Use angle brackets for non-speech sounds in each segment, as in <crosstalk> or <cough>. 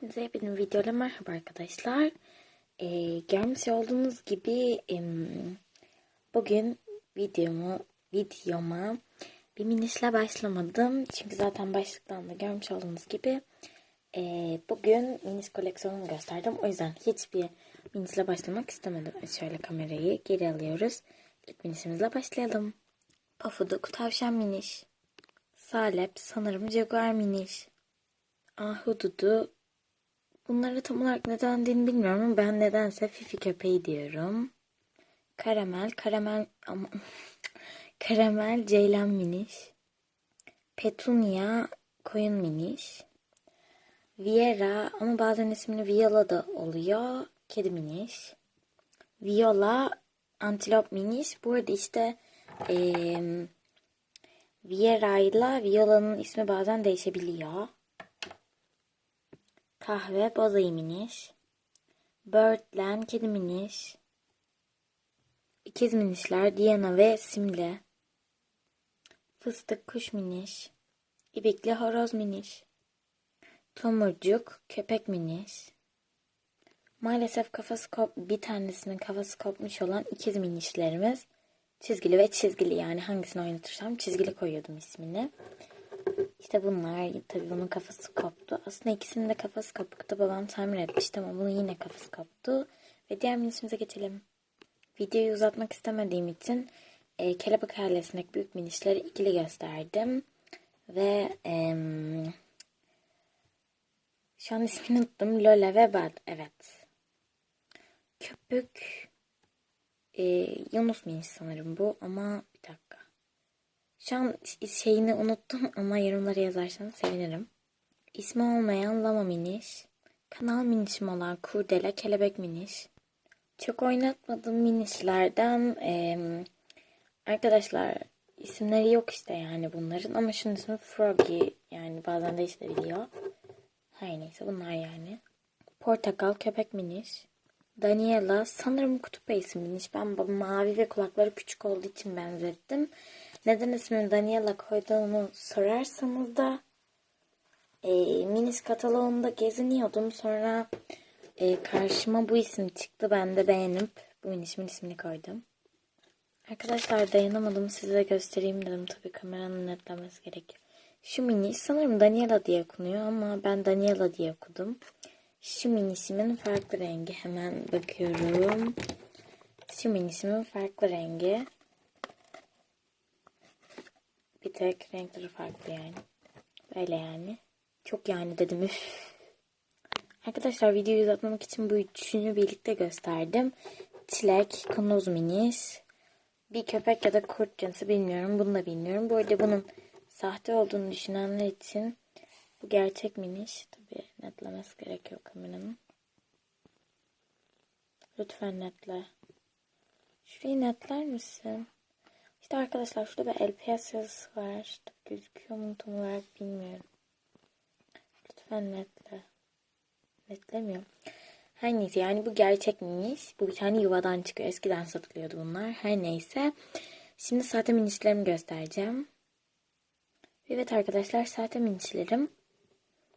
Hepinize benim videoyla merhaba arkadaşlar. Ee, görmüş olduğunuz gibi em, bugün videomu videoma bir minişle başlamadım. Çünkü zaten başlıktan da görmüş olduğunuz gibi e, bugün miniş koleksiyonumu gösterdim. O yüzden hiçbir minişle başlamak istemedim. Şöyle kamerayı geri alıyoruz. İlk minişimizle başlayalım. Pafuduk tavşan miniş. Salep sanırım jaguar miniş. Ahududu Bunları tam olarak neden dendiğini bilmiyorum ama ben nedense Fifi köpeği diyorum. Karamel, karamel ama <laughs> karamel ceylan miniş. Petunia koyun miniş. Viera ama bazen ismini Viola da oluyor. Kedi miniş. Viola antilop miniş. Bu arada işte eee Viera ile Viola'nın ismi bazen değişebiliyor. Kahve bozayı miniş. Birdland kedi miniş. İkiz minişler Diana ve Simle. Fıstık kuş miniş. İbikli horoz miniş. Tomurcuk köpek miniş. Maalesef kafası kop bir tanesinin kafası kopmuş olan ikiz minişlerimiz. Çizgili ve çizgili yani hangisini oynatırsam çizgili koyuyordum ismini. İşte bunlar tabii bunun kafası koptu. Aslında ikisinin de kafası kopuktu. Babam tamir etmişti ama bunun yine kafası koptu. Ve diğer minisimize geçelim. Videoyu uzatmak istemediğim için e, kelebek ailesindeki büyük minişleri ikili gösterdim. Ve e, şu an ismini unuttum. Lola ve Bad. Evet. Köpük e, Yunus miniş sanırım bu ama. Şu an şeyini unuttum <laughs> ama yorumlara yazarsanız sevinirim. İsmi olmayan Lama Miniş, kanal minişim olan Kurdele Kelebek Miniş. Çok oynatmadığım minişlerden e, arkadaşlar isimleri yok işte yani bunların ama şunun ismi Froggy yani bazen değişebiliyor. Her neyse bunlar yani. Portakal Köpek Miniş. Daniela sanırım kutup ayısı miniş. Ben mavi ve kulakları küçük olduğu için benzettim. Neden ismini Daniela koyduğumu sorarsanız da e, Minis kataloğunda geziniyordum. Sonra e, karşıma bu isim çıktı. Ben de beğenip bu minişimin ismini koydum. Arkadaşlar dayanamadım size göstereyim dedim. Tabii kameranın netlemesi gerekiyor. Şu mini sanırım Daniela diye okunuyor ama ben Daniela diye okudum. Şu minisimin farklı rengi. Hemen bakıyorum. Şu minisimin farklı rengi. Bir tek renkleri farklı yani. Böyle yani. Çok yani dedim üf. Arkadaşlar videoyu uzatmamak için bu üçünü birlikte gösterdim. Çilek, kanoz minis, bir köpek ya da kurt cinsi bilmiyorum. Bunu da bilmiyorum. Bu arada bunun sahte olduğunu düşünenler için bu gerçek miniş. Tabi netlemesi gerekiyor kameranın. Lütfen netle. Şurayı netler misin? İşte arkadaşlar şurada bir LPS yazısı var. Gözüküyor mu tam olarak bilmiyorum. Lütfen netle. Netlemiyor. Her neyse yani bu gerçek minis. Bu bir tane yuvadan çıkıyor. Eskiden satılıyordu bunlar. Her neyse. Şimdi sahte minislerimi göstereceğim. Evet arkadaşlar sahte minislerim.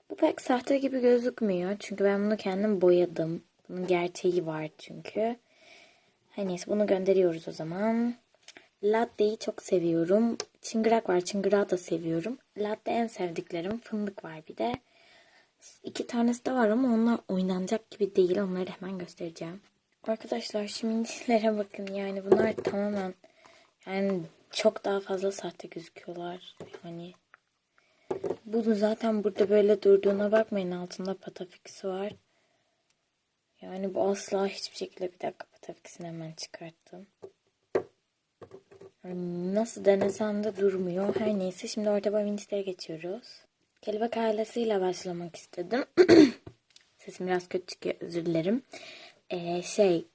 Bu pek sahte gibi gözükmüyor. Çünkü ben bunu kendim boyadım. Bunun gerçeği var çünkü. Her neyse bunu gönderiyoruz o zaman. Latte'yi çok seviyorum. Çıngırak var. Çıngırağı da seviyorum. Latte en sevdiklerim. Fındık var bir de. İki tanesi de var ama onlar oynanacak gibi değil. Onları hemen göstereceğim. Arkadaşlar şimdilere bakın. Yani bunlar tamamen yani çok daha fazla sahte gözüküyorlar. Yani bunu zaten burada böyle durduğuna bakmayın. Altında patafiksi var. Yani bu asla hiçbir şekilde bir dakika patafiksini hemen çıkarttım. Nasıl denesem de durmuyor. Her neyse şimdi orta minisleri geçiyoruz. Kelebek ailesiyle başlamak istedim. <clears throat> Sesim biraz kötü çıkıyor özür dilerim. Ee, şey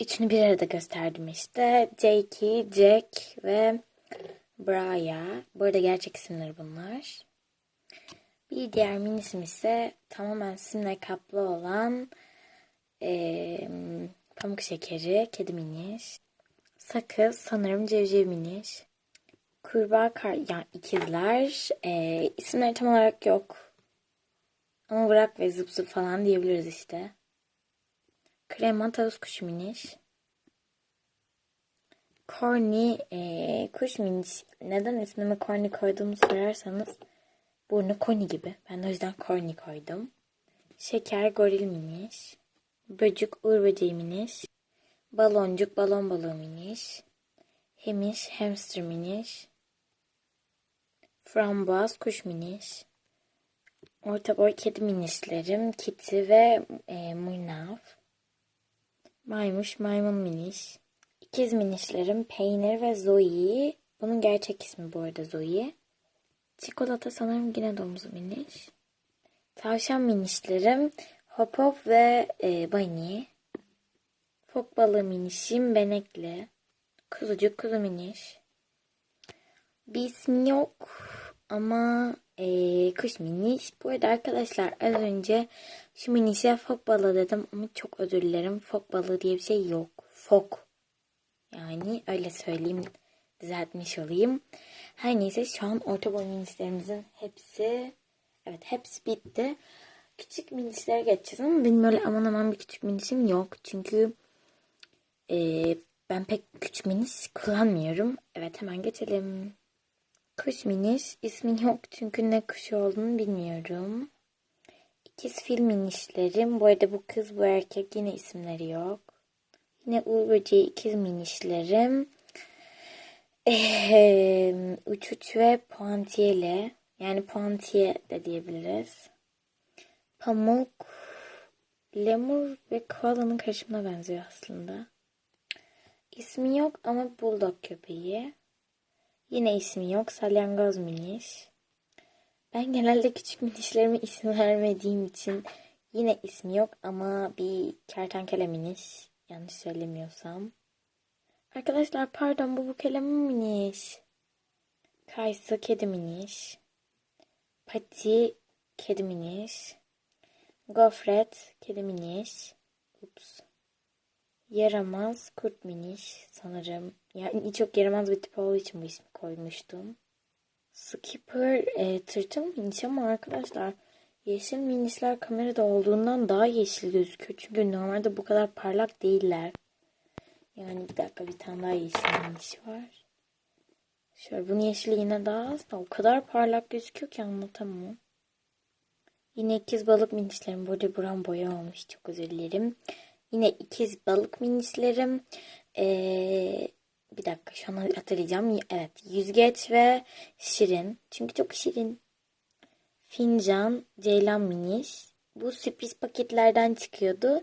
üçünü bir arada gösterdim işte. Jakey, Jack ve Braya. Bu arada gerçek isimleri bunlar. Bir diğer minisim ise tamamen simle kaplı olan e, pamuk şekeri, kedi miniş. Sakız sanırım cevciv miniş. Kurbağa kar yani ikizler. E, isimleri tam olarak yok. Ama bırak ve zıp zıp falan diyebiliriz işte. Krema tavus kuşu miniş. Corny e, kuş miniş. Neden ismimi Corny koyduğumu sorarsanız burnu Corny gibi. Ben de o yüzden Corny koydum. Şeker goril miniş. Böcük uğur böceği miniş. Baloncuk balon balığı miniş. Hemiş hamster miniş. Frambuaz kuş miniş. Orta boy kedi minişlerim Kitty ve e, Muynav. Maymuş maymun miniş. İkiz minişlerim Peynir ve Zoe. Bunun gerçek ismi bu arada Zoe. Çikolata sanırım yine domuz miniş. Tavşan minişlerim Hop Hop ve e, Bunny. Fok balığı minişim Benekli. Kuzucuk kuzu miniş. Bir ismi yok ama e, kuş miniş. Bu arada arkadaşlar az önce şu minişe fok balığı dedim ama çok özür dilerim. Fok balığı diye bir şey yok. Fok. Yani öyle söyleyeyim. Düzeltmiş olayım. Her neyse şu an orta boy minişlerimizin hepsi evet hepsi bitti. Küçük minişlere geçeceğiz ama benim öyle aman aman bir küçük minişim yok. Çünkü e, ben pek küçük miniş kullanmıyorum. Evet hemen geçelim. Kuş miniş ismi yok çünkü ne kuşu olduğunu bilmiyorum. İkiz fil minişlerim. Bu arada bu kız bu erkek yine isimleri yok. Yine uğur böceği ikiz minişlerim. Ee, uç uç ve puantiyeli. Yani puantiye de diyebiliriz. Pamuk, lemur ve koalanın karışımına benziyor aslında. İsmi yok ama bulldog köpeği. Yine ismi yok. Salyangoz miniş. Ben genelde küçük minişlerime isim vermediğim için yine ismi yok ama bir kertenkele miniş. Yanlış söylemiyorsam. Arkadaşlar pardon bu bu kelime miniş. Kayısı kedi miniş. Pati kedi miniş. Gofret kedi miniş. Ups. Yaramaz kurt miniş sanırım. Yani çok yaramaz bir tip olduğu için bu ismi koymuştum. Skipper e, tırtıl miniş ama arkadaşlar yeşil minişler kamerada olduğundan daha yeşil gözüküyor. Çünkü normalde bu kadar parlak değiller. Yani bir dakika bir tane daha yeşil miniş var. Şöyle bunun yeşili yine daha az da o kadar parlak gözüküyor ki anlatamam. Yine ikiz balık minişlerim. Burada buram boya olmuş. Çok özür dilerim. Yine ikiz balık minislerim. Ee, bir dakika şu an hatırlayacağım. Evet yüzgeç ve şirin. Çünkü çok şirin. Fincan, ceylan miniş. Bu sürpriz paketlerden çıkıyordu.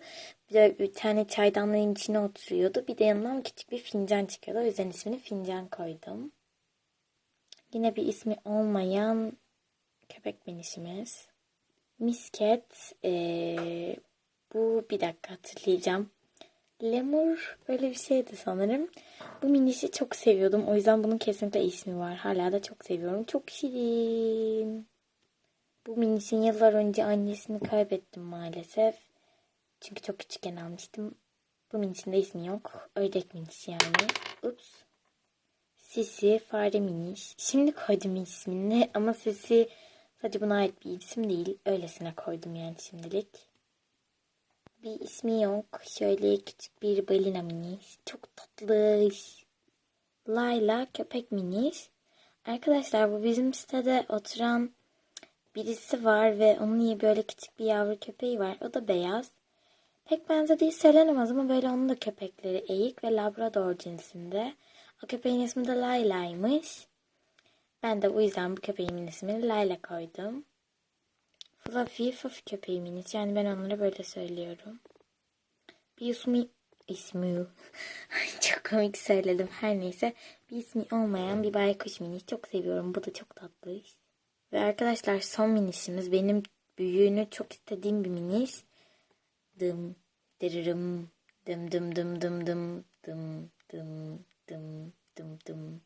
Bir de bir tane çaydanlığın içine oturuyordu. Bir de yanından küçük bir fincan çıkıyordu. O yüzden ismini fincan koydum. Yine bir ismi olmayan köpek minişimiz. Misket. Ee, bir dakika hatırlayacağım. Lemur böyle bir şeydi sanırım. Bu minişi çok seviyordum. O yüzden bunun kesinlikle ismi var. Hala da çok seviyorum. Çok şirin. Bu minişin yıllar önce annesini kaybettim maalesef. Çünkü çok küçükken almıştım. Bu minişin de ismi yok. Ördek miniş yani. Ups. Sisi fare miniş. Şimdi koydum ismini <laughs> ama Sisi sadece buna ait bir isim değil. Öylesine koydum yani şimdilik bir ismi yok. Şöyle küçük bir balina minis. Çok tatlı. Layla köpek minis. Arkadaşlar bu bizim sitede oturan birisi var ve onun iyi böyle küçük bir yavru köpeği var. O da beyaz. Pek benzediği söylenemez ama böyle onun da köpekleri eğik ve labrador cinsinde. O köpeğin ismi de Layla'ymış. Ben de bu yüzden bu köpeğimin ismini Layla koydum. Fluffy, Fluffy köpeğimin Yani ben onlara böyle söylüyorum. Bir ismi ismi. Çok komik söyledim. Her neyse. Bir ismi olmayan bir baykuş minis çok seviyorum. Bu da çok tatlı ve arkadaşlar son minisimiz benim büyüğünü çok istediğim bir minis dım dırırım. Dım dım dım dım dım dım dım dım dım dım.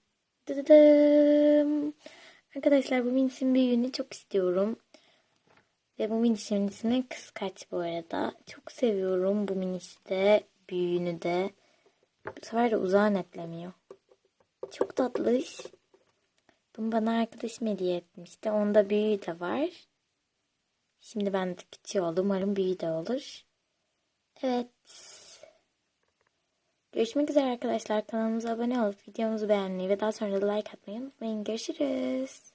Dım. Arkadaşlar bu minisin büyüğünü çok istiyorum. Ve bu minişimin ismi Kıskaç bu arada. Çok seviyorum bu minişi de, büyüğünü de. Bu sefer de uzağa netlemiyor. Çok tatlış. Bunu bana arkadaşım hediye etmişti. Onda büyüğü de var. Şimdi ben de küçük oldu. Umarım bir video olur. Evet. Görüşmek üzere arkadaşlar. Kanalımıza abone olup videomuzu beğenmeyi ve daha sonra da like atmayı unutmayın. Görüşürüz.